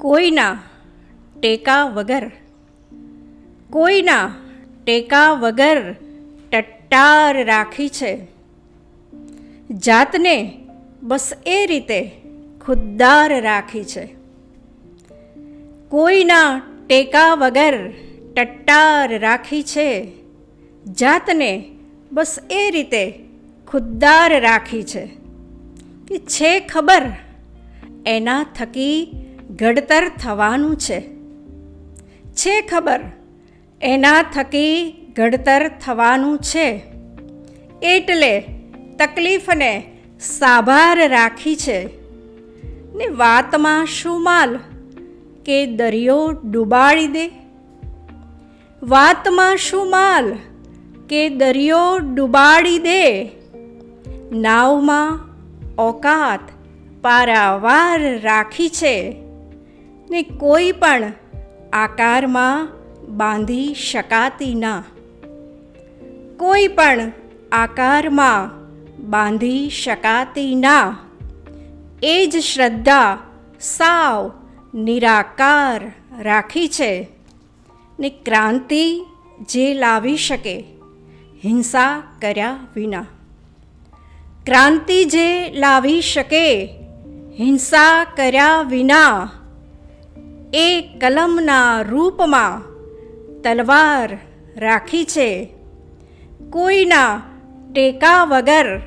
કોઈના ટેકા વગર, કોઈના ટેકા વગર ટટ્ટાર રાખી છે. જાતને બસ એ રીતે ખુદ્દાર રાખી છે. કોઈના ટેકા વગર ટટ્ટાર રાખી છે, જાતને બસ એ રીતે ખુદ્દાર રાખી છે કે છે ખબર એના થકી ઘડતર થવાનું છે. છે ખબર? એના થકી ઘડતર થવાનું છે. એટલે તકલીફને સાભાર રાખી છે. ને વાતમાં શું માલ? કે દરિયો ડૂબાડી દે? વાતમાં શું માલ? કે દરિયો ડૂબાડી દે? નાવમાં ઓકાત પારાવાર રાખી છે. ને કોઈ પણ આકારમાં બાંધી શકાતી ના. કોઈ પણ આકારમાં બાંધી શકાતી ના. એ જ શ્રદ્ધા સાવ નિરાકાર રાખી છે ને ક્રાંતિ જે લાવી શકે હિંસા કર્યા વિના. ક્રાંતિ જે લાવી શકે હિંસા કર્યા વિના એ કલમના રૂપમાં તલવાર રાખી છે. કોઈના ટેકા વગર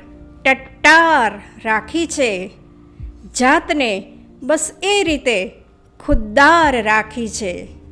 ટટ્ટાર રાખી છે. જાતને બસ એ રીતે ખુદ્દાર રાખી છે.